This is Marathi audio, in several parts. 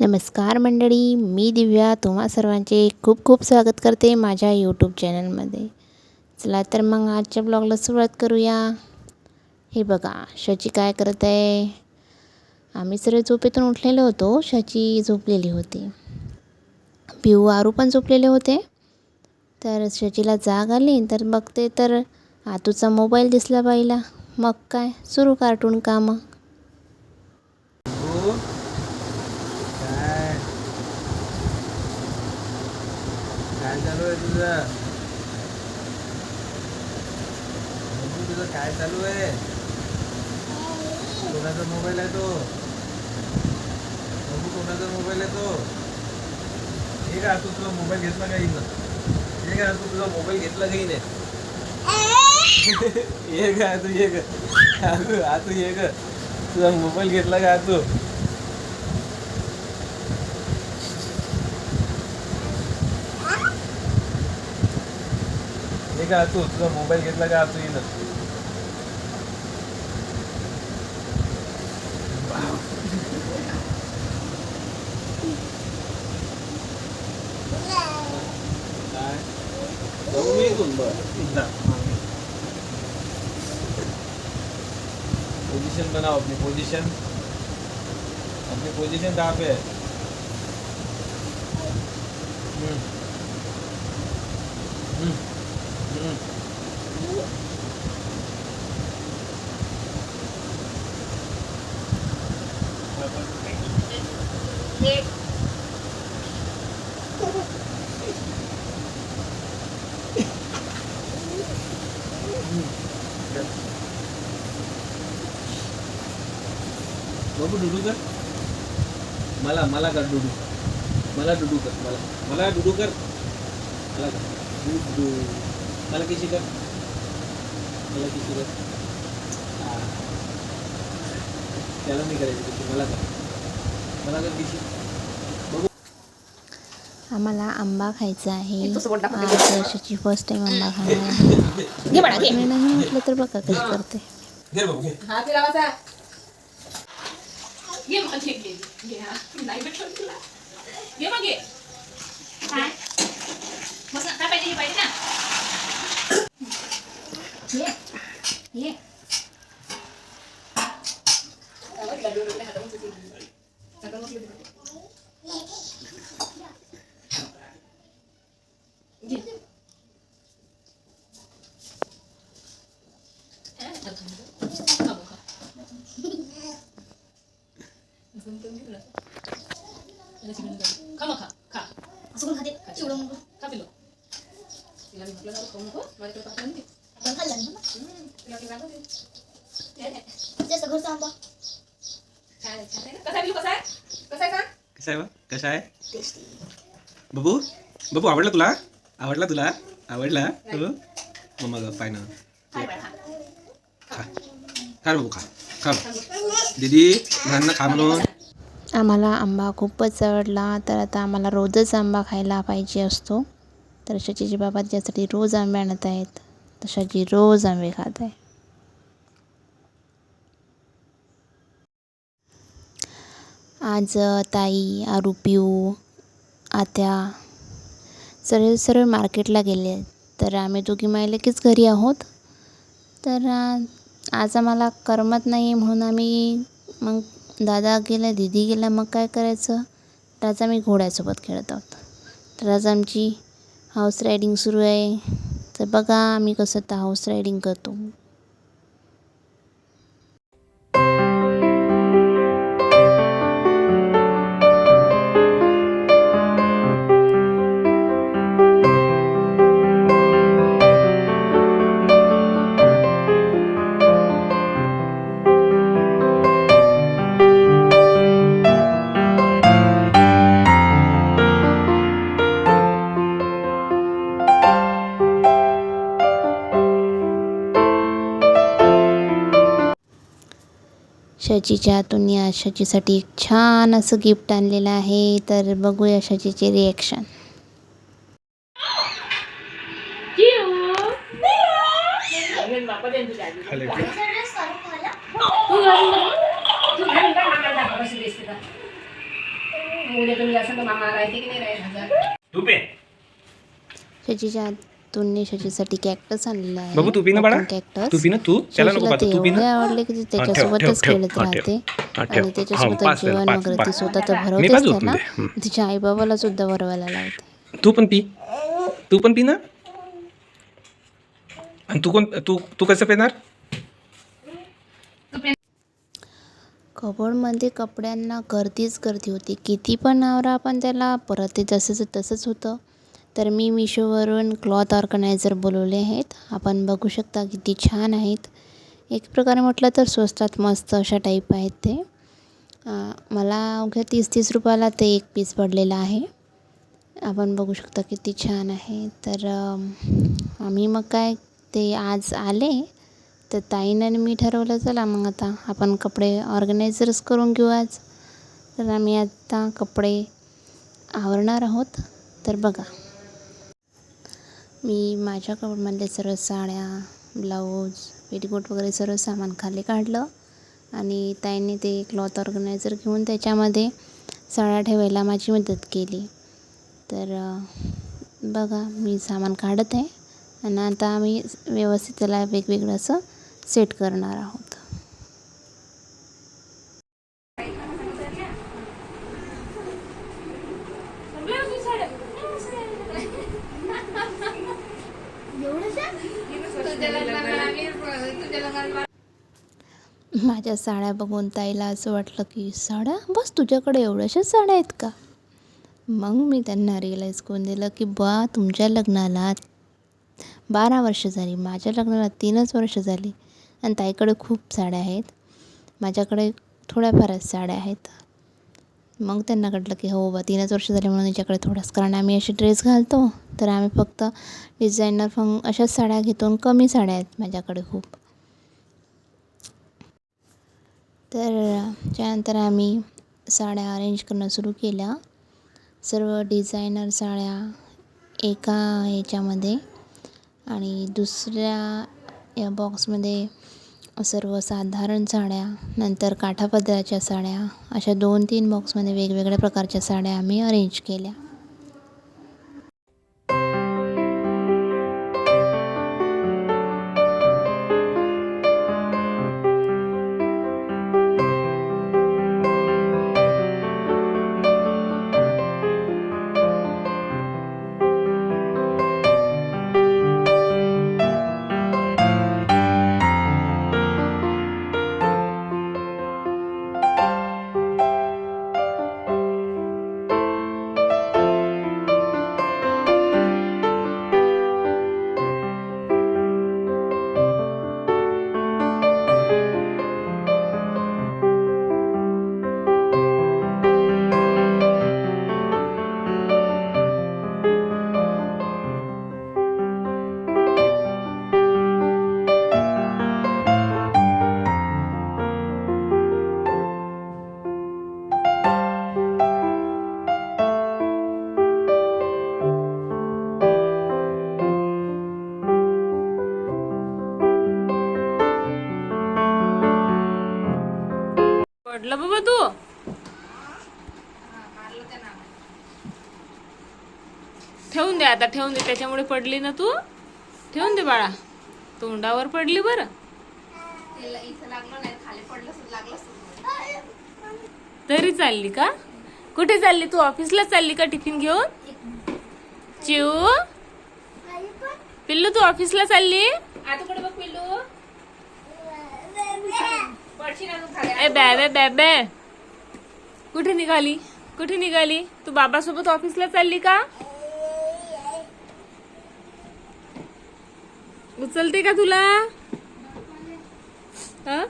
नमस्कार मंडळी मी दिव्या तुम्हा सर्वांचे खूप खूप स्वागत करते माझ्या यूट्यूब चॅनलमध्ये चला तर मग आजच्या ब्लॉगला सुरुवात करूया. हे बघा शची काय करत आहे? आम्ही सर्व झोपेतून उठलेलो होतो शची झोपलेली होती. पिऊ आरू पण झोपलेले होते. तर शचीला जाग आली तर बघते तर आतूचा मोबाईल दिसला बाईला. मग काय? सुरू कार्टून कामं हो काय काय चालू आहे? तुझं बघू तुझं काय चालू आहे कोणाचा मोबाईल आहे तो बघू कोणाचा मोबाईल आहे तो हे का तू तुझा मोबाईल घेतला का ना हे का तू तुझा मोबाईल घेतला का नाही ये का तू ये का तू ये का तुझा मोबाईल घेतला का तू का तू तुझा मोबाईल घेतला का इथून बरं पोजीशन बनाओ अपनी पोजीशन अपनी पोजीशन कहाँ पे है? बाबू डुडू कर. मला मला कर डुडू. मला डुडू कर मला. मला डुडू कर. मला डुडू मला किती कर. मला किती कर. त्याला नाही करायची मला कर. मला कर किती आम्हाला आंबा खायचा आहे. आज वर्षाची फर्स्ट टाइम आंबा खाणार आहे. नाही म्हटलं तर बघा कशी करते. घे बाबू घे हात लावायचा घे मग घे घे घे हा नाही भेटलं तुला घे मग घे काय मस्त काय पाहिजे हे पाहिजे ना घे घे घे खा खा खा मग खा खा असं पण खाते चिवडं मग खा पिलो तिला मी म्हटलं खाऊ नको माझ्याकडे पाठवून दे पण खाल्लं नाही ना. हम्म, तिला मी रागवते. छान आहे जास्त घरचा आंबा छान आहे छान आहे कसा आहे कसा आहे कसा आहे? का कसा आहे बा कसा आहे बाबू? बाबू आवडला तुला? आवडला तुला? आवडला? हो मम्मा ग पाय ना. खा. बाबू खा. खा दीदी लहान खा म्हणून. आम्हाला आंबा खूपच आवडला तर आता आम्हाला रोजच आंबा खायला पाहिजे असतो. तर शचीचे बाबा त्यासाठी रोज आंबे आणत आहेत. तशाची रोज आंबे खात आहे. आज ताई आरुपीऊ आत्या सर्व सर्व मार्केटला गेले. आहेत तर आम्ही दोघी मायलेकीच घरी आहोत. तर आज आम्हाला करमत नाही म्हणून आम्ही मग दादा गेला दीदी गेला मग काय करायचं? तर आज आम्ही घोड्यासोबत खेळत आहोत. तर आज आमची हाऊस रायडिंग सुरू आहे. तर बघा आम्ही कसं तर हाऊस रायडिंग करतो. शचीच्या हातून या शचीसाठी एक छान असं गिफ्ट आणलेलं आहे तर बघूया शचीचे रिॲक्शन बापा दे तुझ्या आधी. खाली तू घालून बघ. तू घालून बघ, मामाला दाखव कशी दिसते का. उद्या तुम्ही जास्त तर मामा राहते की नाही राहत तू पे शशीच्या आतूनने शशीसाठी कॅक्टस आणलेला आहे बाबू, तू पी ना बाळा? कॅक्टस तू तू? त्याला नको पाहतो, ते तू पी ना? एवढे आवडले की त्याच्यासोबतच खेळत. राहते. आणि त्याच्यासोबत जेवण वगैरे. ती स्वतः तर भरवतेच त्याला. तिच्या आईबाबाला सुद्धा भरवायला लावते तू पण पी तू पण पी ना आणि तू कोण तू तू कसं पेणार कबोर्डमध्ये कपड्यांना गर्दीच गर्दी होती किती पण आवरा आपण त्याला परत ते जसंच तसंच होतं तर मी मिशोवरून क्लॉथ ऑर्गनायझर बोलवले आहेत. आपण बघू शकता किती छान आहेत. एक प्रकारे म्हटलं तर स्वस्तात मस्त अशा टाईप आहेत ते. मला अवघ्या तीस तीस रुपयाला ते एक पीस पडलेलं आहे. आपण बघू शकता किती छान आहे. तर आम्ही मग काय ते आज आले. तर ताईनं आणि मी ठरवलं चला मग आता आपण कपडे ऑर्गनायझरच करून घेऊ आज. तर आम्ही आता कपडे आवरणार आहोत. तर बघा. मी माझ्या कपडमधले सर्व साड्या ब्लाऊज पेटीकोट वगैरे सर्व सामान खाली काढलं आणि ताईने ते क्लॉथ ऑर्गनायझर घेऊन त्याच्यामध्ये साड्या ठेवायला माझी मदत केली. तर बघा मी सामान काढत आहे आणि आता आम्ही व्यवस्थित त्याला वेगवेगळं असं सेट करणार आहोत. माझ्या साड्या बघून ताईला असं वाटलं की साड्या? बस तुझ्याकडे एवढ्याशाच साड्या आहेत का? मग मी त्यांना रिअलाईज करून दिलं की बा तुमच्या लग्नाला बारा वर्ष झाली. माझ्या लग्नाला तीनच वर्ष झाली. आणि ताईकडे खूप साड्या आहेत. माझ्याकडे थोड्याफारच साड्या आहेत. मग त्यांना कळलं की हो बा तीनच वर्ष झाले म्हणून याच्याकडे थोडाच कारण आम्ही असे ड्रेस घालतो. तर आम्ही फक्त डिझायनर फंग अशाच साड्या घेतो आणि कमी साड्या आहेत माझ्याकडे खूप. तर त्यानंतर आम्ही साड्या अरेंज करणं सुरू केल्या. सर्व डिझायनर साड्या एका ह्याच्यामध्ये आणि दुसऱ्या या बॉक्समध्ये सर्व साधारण साड्या नंतर काठापदराच्या साड्या अशा दोन तीन बॉक्समध्ये वेगवेगळ्या प्रकारच्या साड्या आम्ही अरेंज केल्या. ठेवून दे आता ठेवून दे. त्याच्यामुळे पडली ना तू? ठेवून दे बाळा. तोंडावर पडली बरं. तरी चालली का? कुठे चालली? तू ऑफिसला चालली का टिफिन घेऊन? चिऊ? पिल्लू तू ऑफिसला चालली? आता कुठे बघ पिल्लू? ए बॅबे बॅबे कुठे निघाली? कुठे निघाली? तू बाबासोबत ऑफिसला चालली का? उचलते का तुला? हं?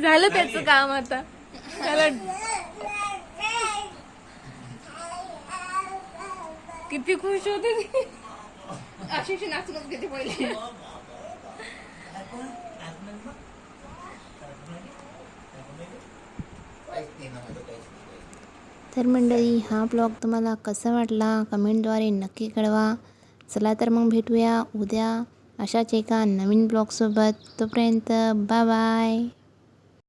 झालं त्याचं काम आता. त्याला किती खुश होते ती. अशी नाचूनच घेते पहिले. तर मंडळी हा ब्लॉग तुम्हाला कसा वाटला? कमेंटद्वारे नक्की कळवा. चला तर मग भेटूया उद्या अशाच एका नवीन ब्लॉगसोबत. तोपर्यंत बाय बाय